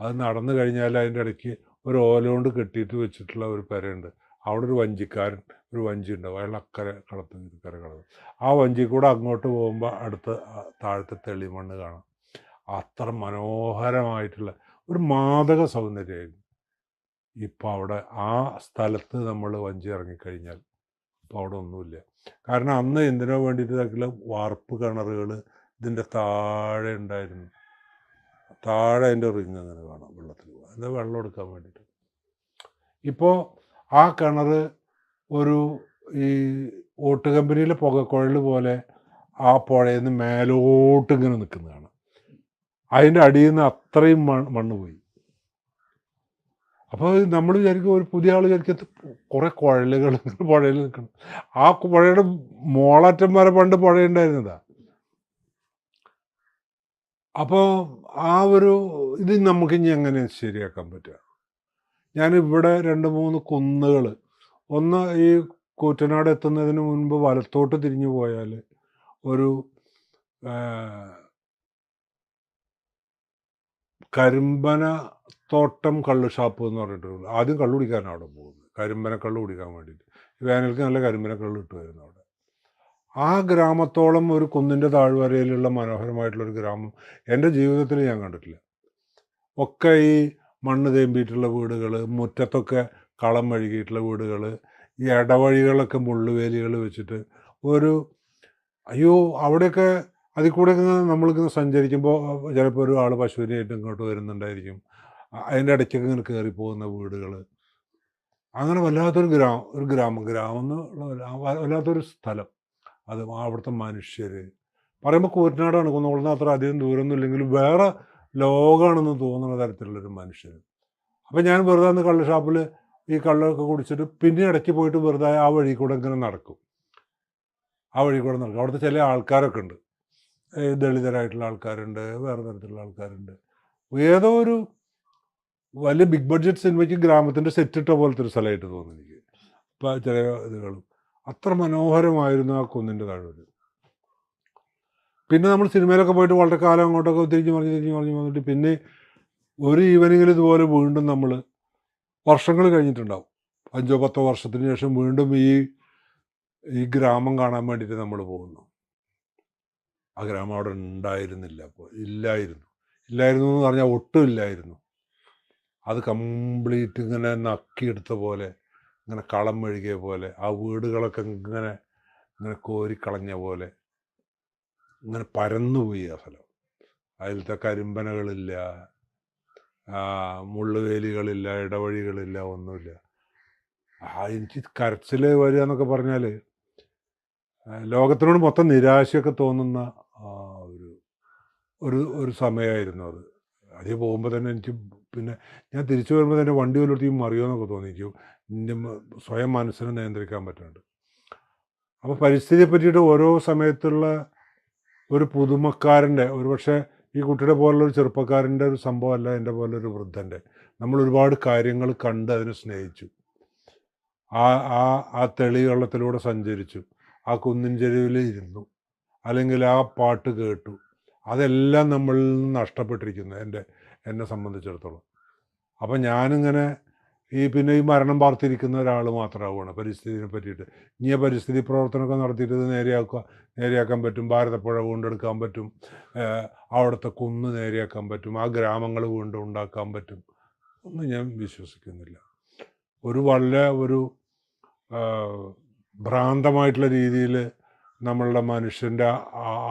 അത് നടന്നു കഴിഞ്ഞാൽ അതിന്റെ ഇടയ്ക്ക് ഒരു ഓല കൊണ്ട് കെട്ടിയിട്ട് വെച്ചിട്ടുള്ള ഒരു പെരയുണ്ട്. അവിടെ ഒരു വഞ്ചിക്കാരൻ ഒരു വഞ്ചി ഉണ്ടാവും. അയാൾ അക്കരെ കളത്ത് ഇക്കരെ കളത്ത്. ആ വഞ്ചി കൂടെ അങ്ങോട്ട് പോകുമ്പോൾ അടുത്ത താഴത്തെ തെളിമണ്ണ് കാണാം. അത്ര മനോഹരമായിട്ടുള്ള ഒരു മാതക സൗന്ദര്യമായിരുന്നു. ഇപ്പോൾ അവിടെ ആ സ്ഥലത്ത് നമ്മൾ വഞ്ചി ഇറങ്ങിക്കഴിഞ്ഞാൽ ഇപ്പോൾ അവിടെ ഒന്നുമില്ല. കാരണം അന്ന് എന്തിനോ വേണ്ടിയിട്ട് വാർപ്പ് കിണറുകൾ ഇതിന്റെ താഴെ ഉണ്ടായിരുന്നു. താഴെ അതിന്റെ റിങ് അങ്ങനെ കാണാം വെള്ളത്തിൽ എന്നാൽ വെള്ളം എടുക്കാൻ വേണ്ടിയിട്ട്. ഇപ്പോൾ ആ കിണർ ഒരു ഈ ഓട്ട് കമ്പനിയിലെ പുകക്കുഴൽ പോലെ ആ പുഴയിൽ നിന്ന് മേലോട്ട് ഇങ്ങനെ നിൽക്കുന്നതാണ്. അതിന്റെ അടിയിൽ നിന്ന് അത്രയും മണ്ണ് മണ്ണ് പോയി. അപ്പോൾ നമ്മൾ വിചാരിക്കും ഒരു പുതിയ ആൾ വിചാരിക്കത്ത് കുറേ കുഴലുകൾ പുഴയിൽ നിൽക്കണം ആ പുഴയുടെ വരെ പണ്ട് പുഴയുണ്ടായിരുന്നതാ. അപ്പോൾ ആ ഒരു ഇത് നമുക്ക് ഇനി എങ്ങനെ ശരിയാക്കാൻ പറ്റുക? ഞാനിവിടെ രണ്ട് മൂന്ന് കുന്നുകൾ ഒന്ന് ഈ കൂറ്റനാട് എത്തുന്നതിന് മുൻപ് വലത്തോട്ട് തിരിഞ്ഞു പോയാൽ ഒരു കരിമ്പന തോട്ടം കള്ള് ഷാപ്പ് എന്ന് പറഞ്ഞിട്ടുണ്ട് ആദ്യം കള്ളു കുടിക്കാനാണ് അവിടെ പോകുന്നത് കരിമ്പന കള്ളു കുടിക്കാൻ വേണ്ടിയിട്ട്. വേനൽക്ക് നല്ല കരിമ്പന കള്ള് കിട്ടുമായിരുന്നു അവിടെ. ആ ഗ്രാമത്തോളം ഒരു കുന്നിന്റെ താഴ്വരയിലുള്ള മനോഹരമായിട്ടുള്ളൊരു ഗ്രാമം എന്റെ ജീവിതത്തിൽ ഞാൻ കണ്ടിട്ടില്ല. ഒക്കെ ഈ മണ്ണ് തേമ്പിയിട്ടുള്ള വീടുകൾ മുറ്റത്തൊക്കെ കളം മെഴുകിയിട്ടുള്ള വീടുകൾ ഈ ഇടവഴികളൊക്കെ മുള്ളുവേലികൾ വെച്ചിട്ട് ഒരു അയ്യോ അവിടെയൊക്കെ അതിൽ കൂടെ നമ്മളിങ്ങനെ സഞ്ചരിക്കുമ്പോൾ ചിലപ്പോൾ ഒരു ആൾ പശുവിനായിട്ട് ഇങ്ങോട്ട് വരുന്നുണ്ടായിരിക്കും. അതിന്റെ ഇടയ്ക്കൊക്കെ ഇങ്ങനെ കയറി പോകുന്ന വീടുകൾ അങ്ങനെ വല്ലാത്തൊരു ഗ്രാമം ഒരു ഗ്രാമം ഗ്രാമം എന്നുള്ള വല്ലാത്തൊരു സ്ഥലം. അത് അവിടുത്തെ മനുഷ്യർ പറയുമ്പോൾ കൂറ്റനാടാണ് കുന്നകുളത്ത് അത്ര അധികം ദൂരമൊന്നും ഇല്ലെങ്കിലും വേറെ ലോകമാണെന്ന് തോന്നുന്ന തരത്തിലുള്ളൊരു മനുഷ്യർ അപ്പം ഞാൻ വെറുതെ അന്ന് കള്ള് ഷാപ്പിൽ ഈ കള്ളൊക്കെ കുടിച്ചിട്ട് പിന്നെ ഇടയ്ക്ക് പോയിട്ട് വെറുതെ ആ വഴി കൂടെ ഇങ്ങനെ നടക്കും. ആ വഴി കൂടെ നടക്കും. അവിടുത്തെ ചില ആൾക്കാരൊക്കെ ഉണ്ട്. ദളിതരായിട്ടുള്ള ആൾക്കാരുണ്ട് വേറെ തരത്തിലുള്ള ആൾക്കാരുണ്ട്. ഏതോ ഒരു വലിയ ബിഗ് ബഡ്ജറ്റ് സിനിമയ്ക്ക് ഗ്രാമത്തിന്റെ സെറ്റിട്ട പോലത്തെ ഒരു സ്ഥലമായിട്ട് തോന്നുന്നു എനിക്ക്. ഇപ്പം ചില ഇതുകളും. അത്ര മനോഹരമായിരുന്നു ആ കുന്നിന്റെ താഴ്വര പിന്നെ നമ്മൾ സിനിമയിലൊക്കെ പോയിട്ട് വളരെ കാലം അങ്ങോട്ടൊക്കെ തിരിഞ്ഞ് മറിഞ്ഞ് തിരിഞ്ഞ് മറിഞ്ഞ് വന്നിട്ട് പിന്നെ ഒരു ഈവനിങ്ങിൽ ഇതുപോലെ വീണ്ടും നമ്മൾ വർഷങ്ങൾ കഴിഞ്ഞിട്ടുണ്ടാവും. അഞ്ചോ പത്തോ വർഷത്തിന് ശേഷം വീണ്ടും ഈ ഈ ഗ്രാമം കാണാൻ വേണ്ടിയിട്ട് നമ്മൾ പോകുന്നു. ആ ഗ്രാമം അവിടെ ഉണ്ടായിരുന്നില്ല അപ്പോൾ ഇല്ലായിരുന്നു. ഇല്ലായിരുന്നു എന്ന് പറഞ്ഞാൽ ഒട്ടും ഇല്ലായിരുന്നു. അത് കംപ്ലീറ്റ് ഇങ്ങനെ നക്കിയെടുത്ത പോലെ ഇങ്ങനെ കളം മെഴുകിയ പോലെ ആ വീടുകളൊക്കെ ഇങ്ങനെ ഇങ്ങനെ കോരിക്കളഞ്ഞ പോലെ ഇങ്ങനെ പരന്നുപോയി ആ സ്ഥലം. അതിലത്തെ കരിമ്പനകളില്ല മുള്ളുവേലികളില്ല ഇടവഴികളില്ല ഒന്നുമില്ല. ആ എനിക്ക് കരച്ചിൽ വരിക എന്നൊക്കെ പറഞ്ഞാൽ ലോകത്തിനോട് മൊത്തം നിരാശയൊക്കെ തോന്നുന്ന ഒരു ഒരു ഒരു സമയമായിരുന്നു അത്. അതിൽ പോകുമ്പോൾ തന്നെ എനിക്ക് പിന്നെ ഞാൻ തിരിച്ചു വരുമ്പോൾ തന്നെ വണ്ടി വല്ലടത്തേക്ക് മറിയോ എന്നൊക്കെ മ- സ്വയം മനസ്സിനെ നിയന്ത്രിക്കാൻ പറ്റുന്നുണ്ട്. അപ്പോൾ പരിസ്ഥിതിയെ പറ്റിയിട്ട് ഓരോ സമയത്തുള്ള ഒരു പുതുമക്കാരന്റെ ഒരു പക്ഷേ ഈ കുട്ടിയുടെ പോലുള്ള ഒരു ചെറുപ്പക്കാരന്റെ ഒരു സംഭവമല്ല എന്റെ പോലൊരു വൃദ്ധന്റെ. നമ്മൾ ഒരുപാട് കാര്യങ്ങൾ കണ്ട് അതിനെ സ്നേഹിച്ചു. ആ ആ ആ തെളി വെള്ളത്തിലൂടെ സഞ്ചരിച്ചു. ആ കുന്നിൻ ചെരുവിൽ ഇരുന്നു. അല്ലെങ്കിൽ ആ പാട്ട് കേട്ടു. അതെല്ലാം നമ്മളിൽ നിന്ന് നഷ്ടപ്പെട്ടിരിക്കുന്നു എന്റെ എന്നെ സംബന്ധിച്ചിടത്തോളം. അപ്പം ഞാനിങ്ങനെ ഈ പിന്നെ ഈ മരണം പാർത്തിരിക്കുന്ന ഒരാൾ മാത്രമാവുകയാണ്. പരിസ്ഥിതിനെ പറ്റിയിട്ട്. ഇനി പരിസ്ഥിതി പ്രവർത്തനമൊക്കെ നടത്തിയിട്ട് നേരെയാക്കുക നേരെയാക്കാൻ പറ്റും. ഭാരതപ്പുഴ വീണ്ടെടുക്കാൻ പറ്റും. അവിടുത്തെ കുന്ന് നേരെയാക്കാൻ പറ്റും. ആ ഗ്രാമങ്ങൾ വീണ്ടും ഉണ്ടാക്കാൻ പറ്റും. ഒന്നും ഞാൻ വിശ്വസിക്കുന്നില്ല. ഒരു വളരെ ഒരു ഭ്രാന്തമായിട്ടുള്ള രീതിയിൽ നമ്മളുടെ മനുഷ്യന്റെ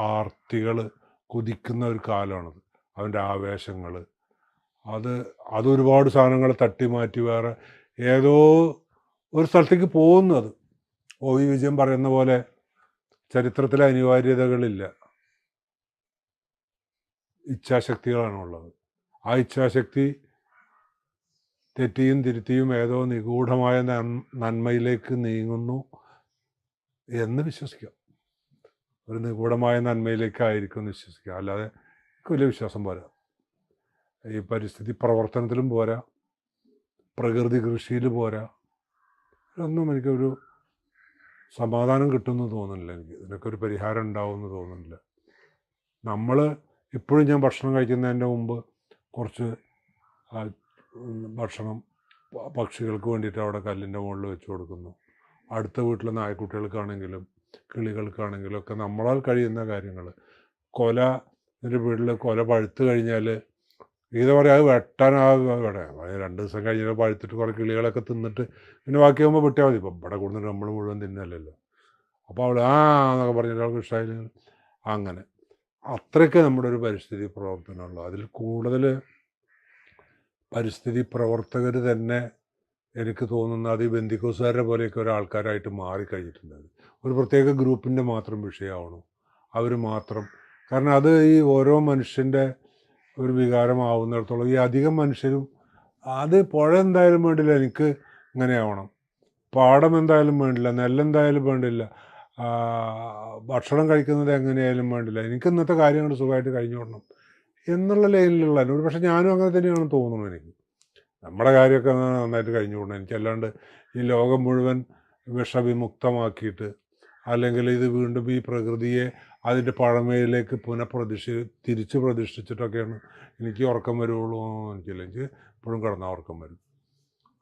ആർത്തികൾ കുതിക്കുന്ന ഒരു കാലമാണത്. അവന്റെ ആവേശങ്ങൾ അത് അതൊരുപാട് സാധനങ്ങൾ തട്ടി മാറ്റി വേറെ ഏതോ ഒരു സ്ഥലത്തേക്ക് പോകുന്നത്. ഒ വി വിജയൻ പറയുന്ന പോലെ ചരിത്രത്തിലെ അനിവാര്യതകളില്ല. ഇച്ഛാശക്തികളാണ് ഉള്ളത് ആ ഇച്ഛാശക്തി തെറ്റിയും തിരുത്തിയും ഏതോ നിഗൂഢമായ നന്മയിലേക്ക് നീങ്ങുന്നു എന്ന് വിശ്വസിക്കാം. ഒരു നിഗൂഢമായ നന്മയിലേക്കായിരിക്കും എന്ന് വിശ്വസിക്കാം. അല്ലാതെ വലിയ വിശ്വാസം പോരാ. ഈ പരിസ്ഥിതി പ്രവർത്തനത്തിലും പോരാ. പ്രകൃതി കൃഷിയിൽ പോരാ. ഇതൊന്നും എനിക്കൊരു സമാധാനം കിട്ടുമെന്ന് തോന്നുന്നില്ല എനിക്ക്. ഇതിനൊക്കെ ഒരു പരിഹാരം ഉണ്ടാവുമെന്ന് തോന്നുന്നില്ല. നമ്മൾ ഇപ്പോഴും ഞാൻ ഭക്ഷണം കഴിക്കുന്നതിന്റെ മുമ്പ് കുറച്ച് ഭക്ഷണം പക്ഷികൾക്ക് വേണ്ടിയിട്ട് അവിടെ കല്ലിന്റെ മുകളിൽ വെച്ച് കൊടുക്കുന്നു. അടുത്ത വീട്ടിലെ നായ്ക്കുട്ടികൾക്കാണെങ്കിലും കിളികൾക്കാണെങ്കിലും ഒക്കെ നമ്മളാൽ കഴിയുന്ന കാര്യങ്ങൾ കൊല ഒരു വീട്ടിൽ കൊല പഴുത്ത് കഴിഞ്ഞാൽ ഇത് പറയാം അത് വെട്ടാനാകെ രണ്ട് ദിവസം കഴിഞ്ഞാൽ പഴുത്തിട്ട് കുറേ കിളികളൊക്കെ തിന്നിട്ട് പിന്നെ ബാക്കിയാകുമ്പോൾ വെട്ടിയാൽ മതി. ഇപ്പം ഇവിടെ കൊടുത്തിട്ട് നമ്മൾ മുഴുവൻ തിന്നല്ലല്ലോ. അപ്പോൾ അവൾ ആ എന്നൊക്കെ പറഞ്ഞിട്ട് അവൾക്ക് ഇഷ്ടമായില്ലെങ്കിൽ അങ്ങനെ. അത്രയ്ക്ക് നമ്മുടെ ഒരു പരിസ്ഥിതി പ്രവർത്തനമുള്ളൂ. അതിൽ കൂടുതൽ പരിസ്ഥിതി പ്രവർത്തകർ തന്നെ എനിക്ക് തോന്നുന്ന അത് ഈ ബന്ധിക്കോസുകാരെ പോലെയൊക്കെ ഒരാൾക്കാരായിട്ട് മാറിക്കഴിഞ്ഞിട്ടുണ്ട്. ഒരു പ്രത്യേക ഗ്രൂപ്പിന്റെ മാത്രം വിഷയമാവണം അവർ മാത്രം. കാരണം അത് ഈ ഓരോ മനുഷ്യന്റെ ഒരു വികാരമാവുന്നിടത്തോളം ഈ അധികം മനുഷ്യരും അത് പുഴ എന്തായാലും വേണ്ടില്ല എനിക്ക് ഇങ്ങനെ ആവണം. പാടം എന്തായാലും വേണ്ടില്ല നെല്ലെന്തായാലും വേണ്ടില്ല ഭക്ഷണം കഴിക്കുന്നത് എങ്ങനെയായാലും വേണ്ടില്ല. എനിക്ക് ഇന്നത്തെ കാര്യങ്ങൾ സുഖമായിട്ട് കഴിഞ്ഞു വിടണം എന്നുള്ള ലൈനിലുള്ള ഒരു പക്ഷേ ഞാനും അങ്ങനെ തന്നെയാണ് തോന്നുന്നത് എനിക്ക്. നമ്മുടെ കാര്യമൊക്കെ നന്നായിട്ട് കഴിഞ്ഞു വിടണം. എനിക്കല്ലാണ്ട് ഈ ലോകം മുഴുവൻ വിഷവിമുക്തമാക്കിയിട്ട് അല്ലെങ്കിൽ ഇത് വീണ്ടും ഈ പ്രകൃതിയെ അതിന്റെ പഴമയിലേക്ക് പുനഃപ്രതിഷ്ഠി തിരിച്ച് പ്രതിഷ്ഠിച്ചിട്ടൊക്കെയാണ് എനിക്ക് ഉറക്കം വരുള്ളൂ എനിക്കില്ലെങ്കിൽ എനിക്കില്ല എനിക്ക് ഇപ്പോഴും കിടന്നാൽ ഉറക്കം വരും.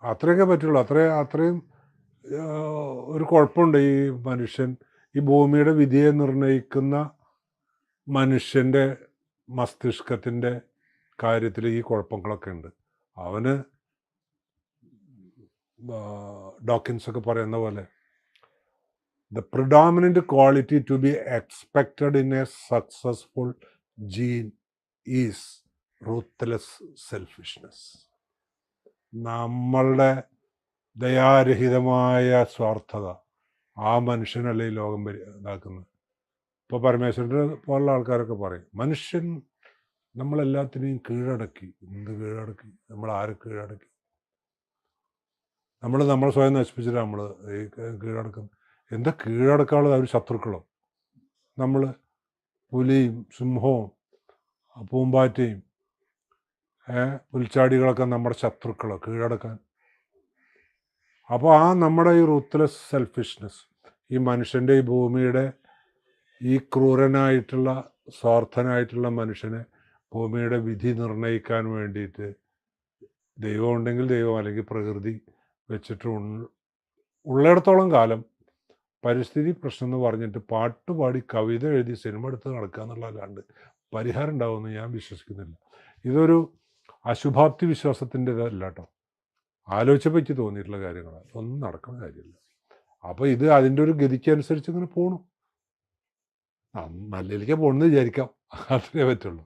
അത്രയൊക്കെ പറ്റുള്ളൂ. അത്രയും അത്രയും ഒരു കുഴപ്പമുണ്ട് ഈ മനുഷ്യൻ ഈ ഭൂമിയുടെ വിധിയെ നിർണയിക്കുന്ന മനുഷ്യന്റെ മസ്തിഷ്കത്തിന്റെ കാര്യത്തിൽ ഈ കുഴപ്പങ്ങളൊക്കെ ഉണ്ട്. അവന് ഡോക്കിൻസ് ഒക്കെ പറയുന്ന പോലെ the predominant quality to be expected in a successful gene is ruthless selfishness നമ്മളുടെ ദയാരഹിതമായ സ്വാർത്ഥത ആ മനുഷ്യനല്ലേ ലോകം ഇതാക്കുന്നത്. ഇപ്പോൾ പരമേശ്വരന്റെ പോലുള്ള ആൾക്കാരൊക്കെ പറയും മനുഷ്യൻ നമ്മളെല്ലാത്തിനെയും കീഴടക്കി. എന്ത് കീഴടക്കി? നമ്മൾ ആരെ കീഴടക്കി? നമ്മൾ നമ്മൾ സ്വയം നശിപ്പിച്ചിട്ട് നമ്മൾ ഈ കീഴടക്കുന്നത്. എന്താ കീഴടക്കാനുള്ളത്? അവർ ശത്രുക്കളോ. നമ്മൾ പുലിയും സിംഹവും പൂമ്പാറ്റയും പുൽച്ചാടികളൊക്കെ നമ്മുടെ ശത്രുക്കളോ കീഴടക്കാൻ. അപ്പോൾ ആ നമ്മുടെ ഈ റൂത്ത്ലെസ് സെൽഫിഷ്നെസ് ഈ മനുഷ്യന്റെ ഈ ഭൂമിയുടെ ഈ ക്രൂരനായിട്ടുള്ള സ്വാർത്ഥനായിട്ടുള്ള മനുഷ്യനെ ഭൂമിയുടെ വിധി നിർണയിക്കാൻ വേണ്ടിയിട്ട് ദൈവം ഉണ്ടെങ്കിൽ ദൈവം അല്ലെങ്കിൽ പ്രകൃതി വെച്ചിട്ട് ഉള്ളിടത്തോളം കാലം പരിസ്ഥിതി പ്രശ്നം എന്ന് പറഞ്ഞിട്ട് പാട്ട് പാടി കവിത എഴുതി സിനിമ എടുത്ത് നടക്കുക എന്നുള്ളതല്ലാണ്ട് പരിഹാരം ഉണ്ടാവുമെന്ന് ഞാൻ വിശ്വസിക്കുന്നില്ല. ഇതൊരു അശുഭാപ്തി വിശ്വാസത്തിന്റെതല്ല കേട്ടോ ആലോചിച്ചപ്പോൾ എനിക്ക് തോന്നിയിട്ടുള്ള കാര്യങ്ങളാണ് ഒന്നും നടക്കുന്ന കാര്യമില്ല. അപ്പോൾ ഇത് അതിന്റെ ഒരു ഗതിക്കനുസരിച്ച് ഇങ്ങനെ പോകണം നല്ലതിലേക്കേ പോകണമെന്ന് വിചാരിക്കാം. അത്രേ പറ്റുള്ളൂ.